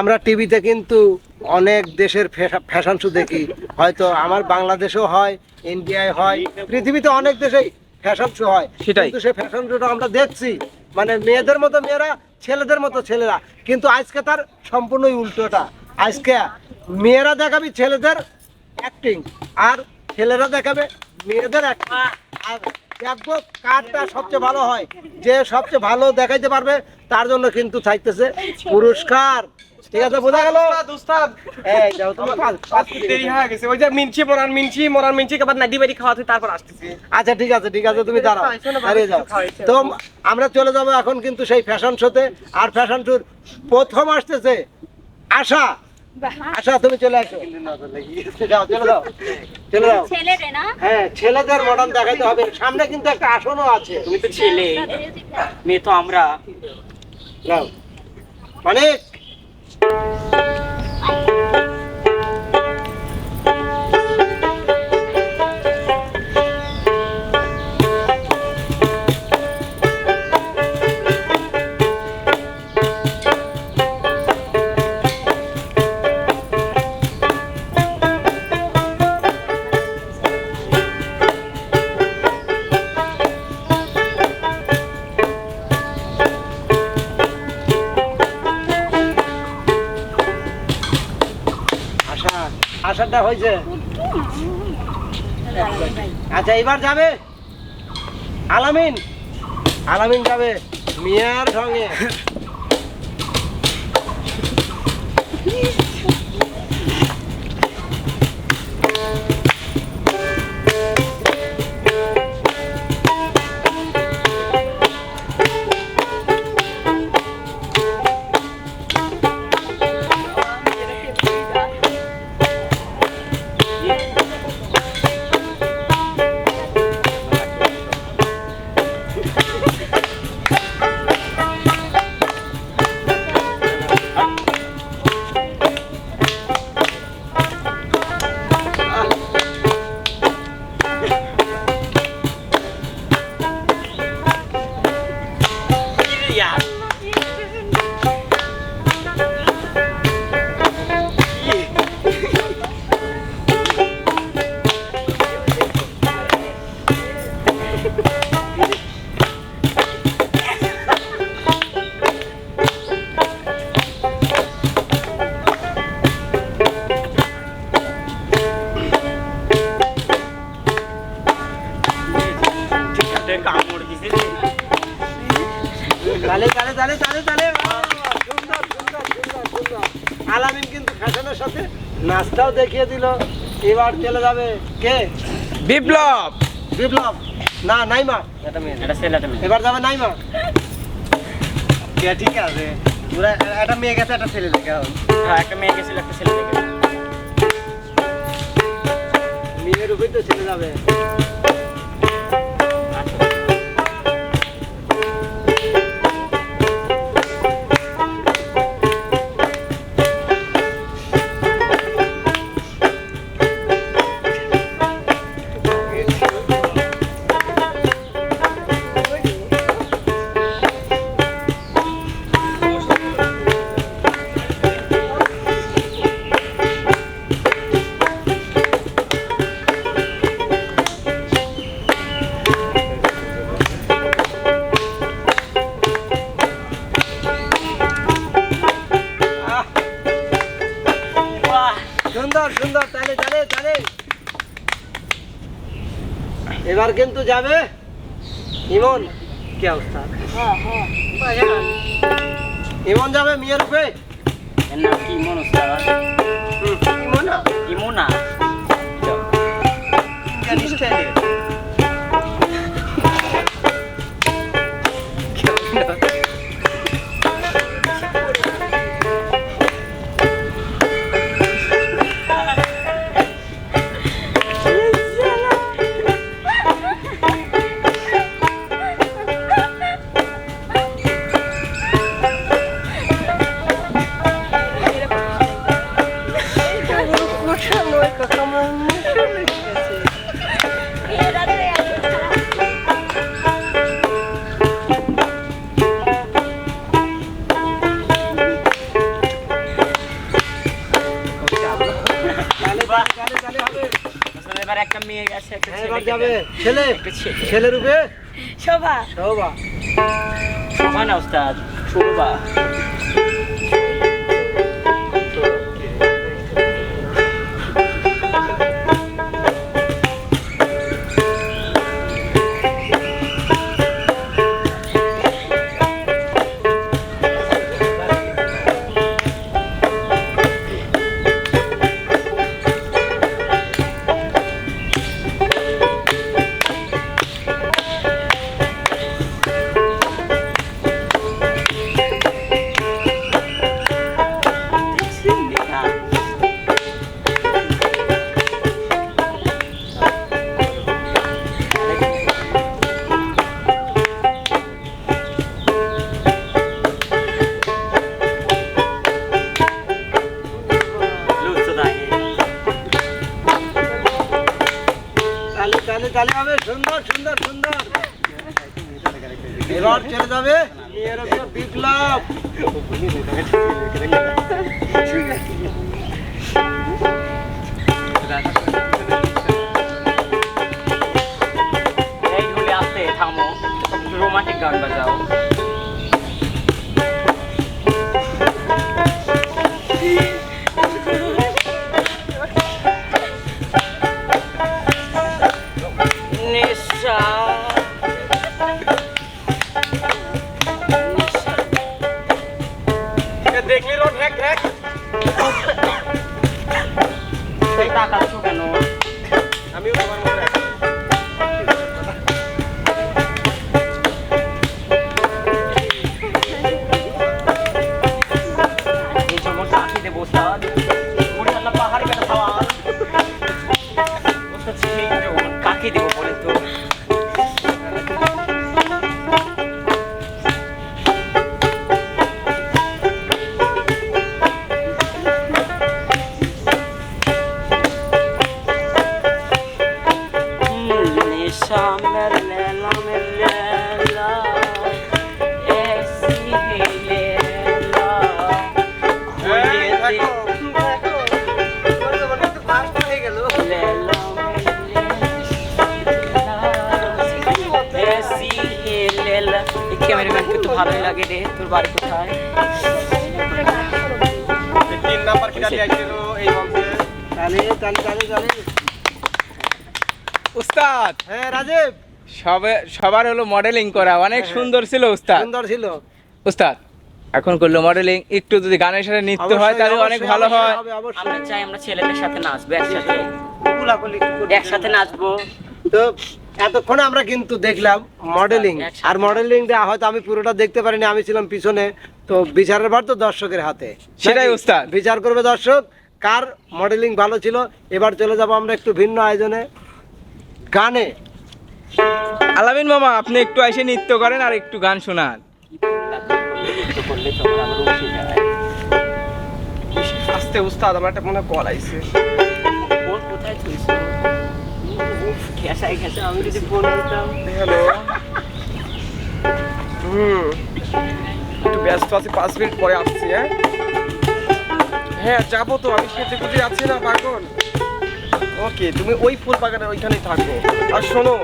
আমরা টিভিতে কিন্তু অনেক দেশের ফ্যাশন শো দেখি। হয়তো আমার বাংলাদেশেও হয় ইন্ডিয়ায় হয় পৃথিবীতে অনেক দেশেই ফ্যাশন শো হয়। সেটাই। কিন্তু সেই ফ্যাশন শোটা আমরা দেখছি। মানে মেয়েদের মতো মেয়েরা ছেলেদের মতো ছেলেরা। কিন্তু আজকে তার সম্পূর্ণই উল্টোটা। আজকে মেয়েরা দেখাবি ছেলেদের অ্যাক্টিং আর ছেলেরা দেখাবে মেয়েদের অ্যাক্টিং আর দেখব কারটা সবচেয়ে ভালো হয়। যে সবচেয়ে ভালো দেখাইতে পারবে তার জন্য কিন্তু চাইতেছে পুরস্কার। ঠিক আছে বোঝা গেল? এই যাও তুমি পাঁচ- পাঁচ মিনিট। দেরি হয়ে গেছে। ওই যে মিনছি মরান মিনছি মরান মিনছি আবার নাদি বাড়ি খাওয়াতে তারপর আসতেছি। আচ্ছা ঠিক আছে ঠিক আছে তুমি দাঁড়াও। দাঁড়িয়ে যাও। তো আমরা চলে যাব এখন কিন্তু সেই ফ্যাশন শোতে আর ফ্যাশন শোর প্রথম আসতেছে আশা। আশা তুমি চলে আসো। যাও চলে যাও। চলে যাও। হ্যাঁ ছেলেদের মডার্ন দেখাইতে হবে। সামনে কিন্তু একটা আসনও আছে। তুমি তো ছেলে। মেয়ে তো আমরা। নাও অনেক আশাটা হয়েছে। আচ্ছা এবার যাবে। আলামিন। আলামিন যাবে। মিয়ার সঙ্গে। এবার চলে যাবে কে? বিপ্লব। বিপ্লব। না নাইমা এটা মেয়ে এটা ছেলে এটা মেয়ে এবার যাবে নাইমা ঠিক আছে। পুরা একটা মেয়ে গেছে একটা ছেলে লেগে হ্যাঁ একটা মেয়ে গেছিল একটা ছেলে লেগে মেয়ের উপরে তো ছেলে যাবে। যাবে? ইমন কি অবস্থা? ইমন যাবে মেয়ের রূপে এর নাম কি? ইমন একটা মেয়ে গেছে একটা যাবে। দেন। ছেলে? যাবে ছেলে। ছেলে রূপে? শোভা। শোভা। শোভা না ওস্তাদ শোভা। এবার চলে যাবে। রোমান্টিক গান বাজাও। মেলা মেলা এসি হেলেলা এই, দেখো। ক্যামেরাম্যান কিন্তু ভালোই লাগে রে তোর বাড়ি কোথায় তিন নাম্বার আইছিল এই মঞ্চে তালি তালি তালি তালি উস্তাদ। হ্যাঁ রাজীব। সবে সবার হলো মডেলিং করা অনেক সুন্দর ছিল উস্তাদ। সুন্দর ছিল। উস্তাদ এখন করল মডেলিং একটু যদি গানের সাথে নৃত্য হয় তাহলে অনেক ভালো হয়। আমরা চাই আমরা ছেলেদের সাথে নাচবো একসাথে। একসাথে নাচবো। তো এতক্ষণ আমরা কিন্তু দেখলাম মডেলিং। আর মডেলিংটা হয়তো আমি পুরোটা দেখতে পারিনি আমি ছিলাম পিছনে তো বিচারের বার তো দর্শকের হাতে। সেটাই উস্তাদ। বিচার করবে দর্শক কার মডেলিং ভালো ছিল? এবার চলে যাব আমরা একটু ভিন্ন আয়োজনে। গানে। আলামিন মামা আপনি একটু এসে নৃত্য করেন আর একটু গান শোনান। আস্তে উস্তাদ আমার একটা মনে কল আইছে। ফোন কোথায় থুইছো ঘেঁষাই ঘেঁষা আমি যদি ফোন দিতাম। হ্যালো। হুম। একটু ব্যস্ত আছি পাঁচ মিনিট পরে আসছি হ্যাঁ? হ্যাঁ যাব তো আমি সেজে গুজে আছি না পাগল। ওকে, তুমি ওই ফুল বাগানের ওইখানেই থাকো। আর শোনো,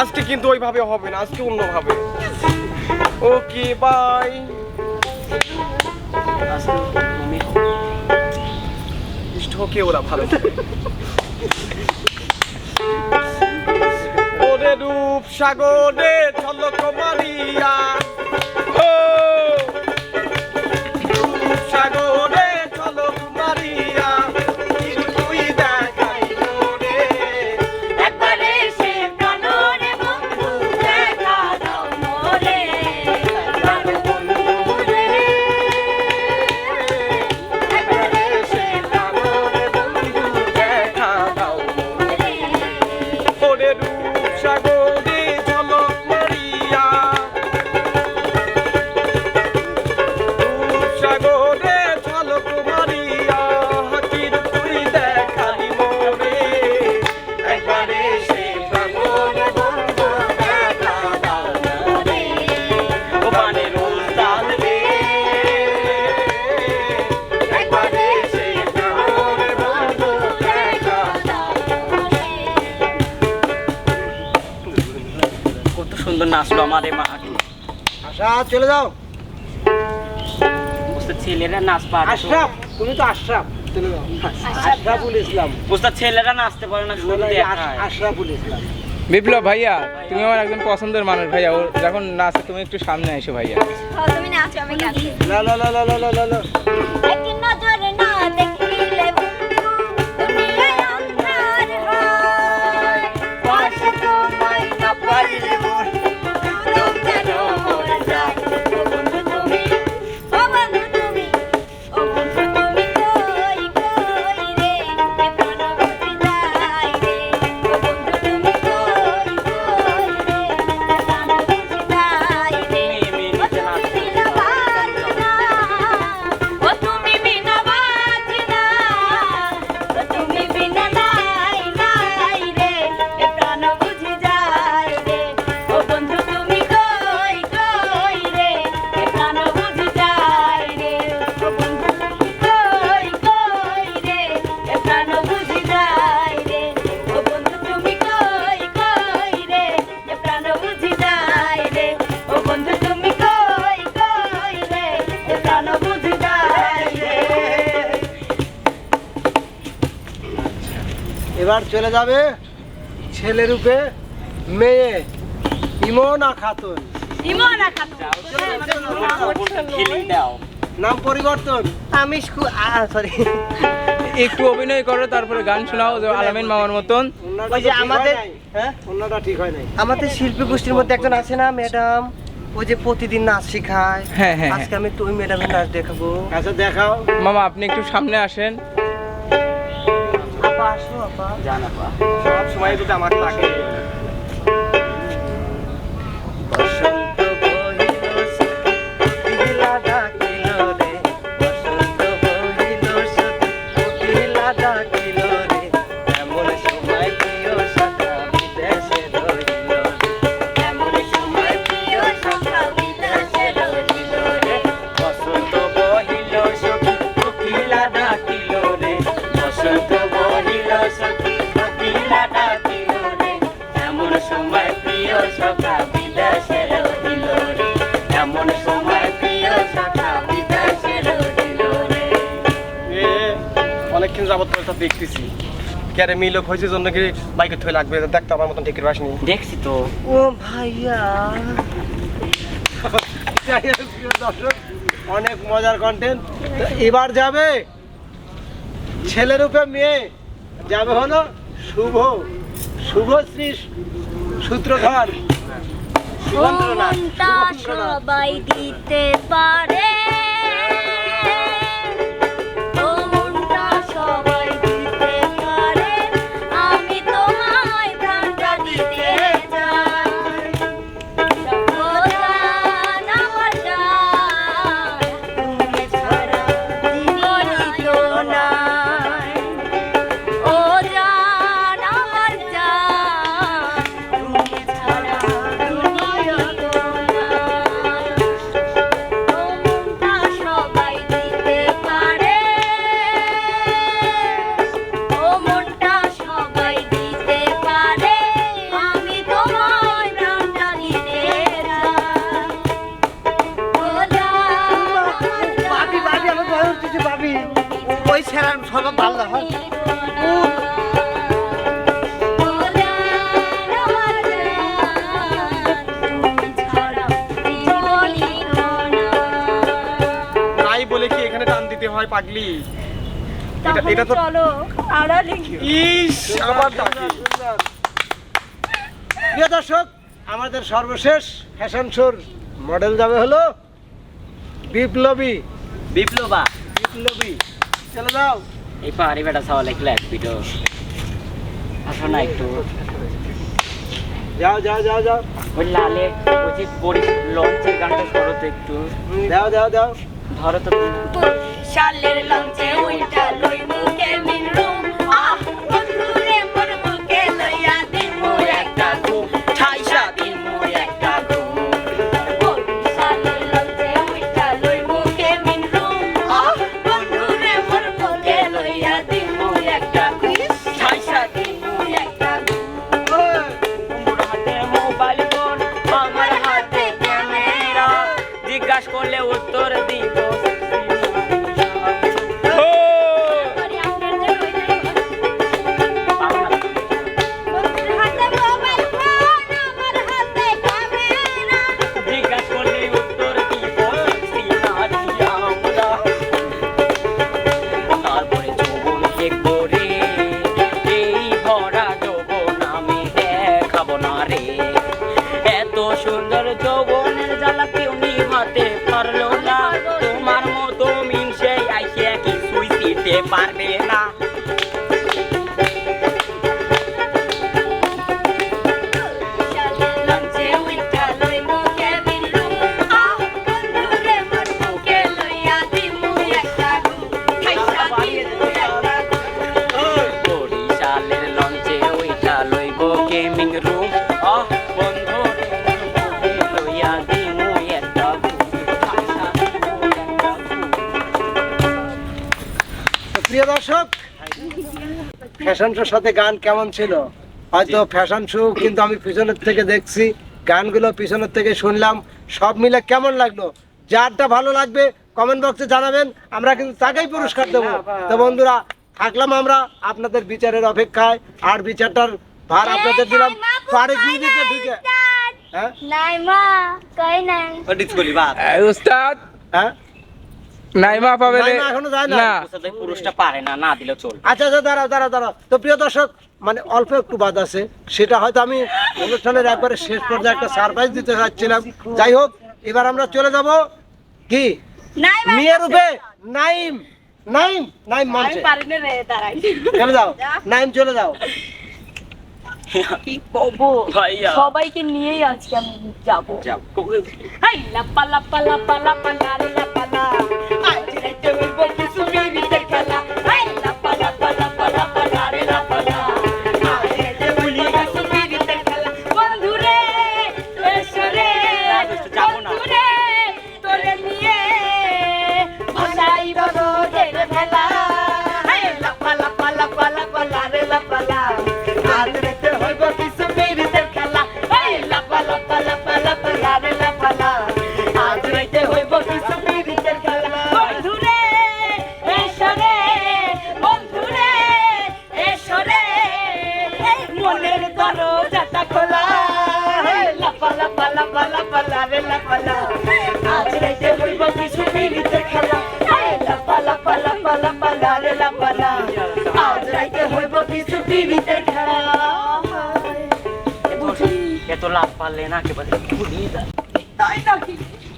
আজকে কিন্তু ওইভাবে হবে না, আজকে অন্যভাবে। ওকে, বাই। ওকে, ওরা ভালো ওরে রূপ সাগরে ঝলক মারিয়া ও চলে যাও। বুঝতে ছেলেরা নাচ পারে। আশরাফ তুমি তো আশরাফ চলে যাও। আশরাফুল ইসলাম। বুঝতে ছেলেরা নাচতে পারে না শুধু না, না, আশরাফুল ইসলাম। বিপ্লব ভাইয়া তুমি আমার একজন পছন্দের মানুষ ভাইয়া। ও যখন নাচে তুমি একটু সামনে এসো ভাইয়া। হ্যাঁ, তুমি নাচো আমি গান দিই। লা লা লা লা লা লা লা এবার চলে যাবে ছেলে রূপে মেয়ে ইমনা খাতুন। ইমনা খাতুন। নাম পরিবর্তন। আমি সরি একটু অভিনয় করো তারপরে গান শোনাও যে আলামিন মামার মতন। ওই যে হয় আমাদের- নাই। হ্যাঁ? ঠিক হয় নাই। আমাদের শিল্পী গোষ্ঠীর মধ্যে একজন আছে না ম্যাডাম? ওই যে প্রতিদিন নাচ শেখায়। হ্যাঁ হ্যাঁ আজকে আমি তো ওই ম্যাডামের নাচ দেখাবো। আচ্ছা দেখাও। মামা আপনি একটু সামনে আসেন। আসব আপা। জান আপা। সব সময় কিন্তু আমার তাকে অনেকক্ষণ যাবত তো দেখতেছি। ক্যারে মিলক হয়েছে জন্য কি বাইকে থই লাগবে? দেখতে আমার মতন ঠিক আসনি। দেখছি তো। ও ভাইয়া। অনেক মজার কন্টেন্ট এবার যাবে ছেলে রূপে মেয়ে। যাবে হলো শুভ শুভশ্রী সূত্রধর। সবাই দিতে পারে। ভালো হয়। নাই বলে কি এখানে টান দিতে হয় পাগলি? এটা এটা তো চলো আড়ালে ইস আমার ডাকি প্রিয় দর্শক আমাদের সর্বশেষ ফ্যাশন শোর মডেল যাবে হলো বিপ্লবী। বিপ্লবা। বিপ্লবী। চলে যাও। এই পাহাড়ি বেটা সওয়াল একলা এক পিটো আসো না একটু। যাও যাও যাও যাও। ওই লালে ওই যে বড়ি লঞ্চের গানটা করো তো একটু। যাও যাও যাও। ধরো তো। শালের লঞ্চে উইটা darlo ফ্যাশন শোর সাথে গান কেমন ছিল? হয়তো ফ্যাশন শো কিন্তু আমি পিছনের থেকে দেখছি গানগুলো পিছনের থেকে শুনলাম সব মিলে কেমন লাগল? যারটা ভালো লাগবে কমেন্ট বক্সে জানাবেন আমরা কিন্তু তাকেই পুরস্কার দেবো। তো বন্ধুরা থাকলাম আমরা আপনাদের বিচারের অপেক্ষায় আর বিচারটার ভার আপনাদের দিলাম। পারেক মিউজিকে ঢুকে। হ্যাঁ? নাই মা কই নাই? এই উস্তাদ। হ্যাঁ? নাইমা পাবে এখনও যায় না। না পুরুষটা পারে না না দিলেও চল আচ্ছা আচ্ছা দাঁড়াও দাঁড়াও দাঁড়াও। তো প্রিয় দর্শক মানে অল্প একটু বাদ আছে। সেটা হয়তো আমি অনুষ্ঠানের একবারে শেষ পর্যায়ে একটা সারপ্রাইজ দিতে চাচ্ছিলাম যাই হোক এবার আমরা চলে যাব কি? নাই রূপে। নাইম। নাইম? নাইম আমি মঞ্চে। পারি না রে দাঁড়াই। চলে যাও? নাইম চলে যাও। কি করব সবাইকে নিয়েই আজকে আমি যাব। যাও। হাই লাপা লাপা লাপা লাপা লাপা খেলা।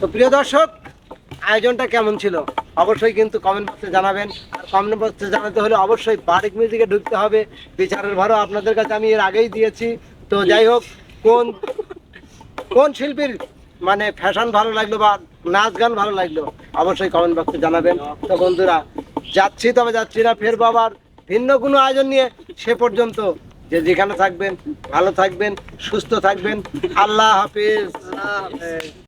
তো প্রিয় দর্শক, আয়োজনটা কেমন ছিল? অবশ্যই কিন্তু কমেন্ট বক্সে জানাবেন। আর কমেন্ট বক্সে জানাতে হলে অবশ্যই বারিক মিউজিকে ঢুকতে হবে। বিচারের ভারও আপনাদের কাছে আমি এর আগেই দিয়েছি। তো যাই হোক, কোন কোন শিল্পীর মানে ফ্যাশন ভালো লাগল বা নাচ গান ভালো লাগল। অবশ্যই কমেন্ট বক্সে জানাবেন। তো বন্ধুরা, যাচ্ছি তবে যাচ্ছি না ফের বাবার ভিন্ন কোনো আয়োজন নিয়ে সে পর্যন্ত। যে যেখানে থাকবেন, ভালো থাকবেন, সুস্থ থাকবেন। আল্লাহ হাফিজ।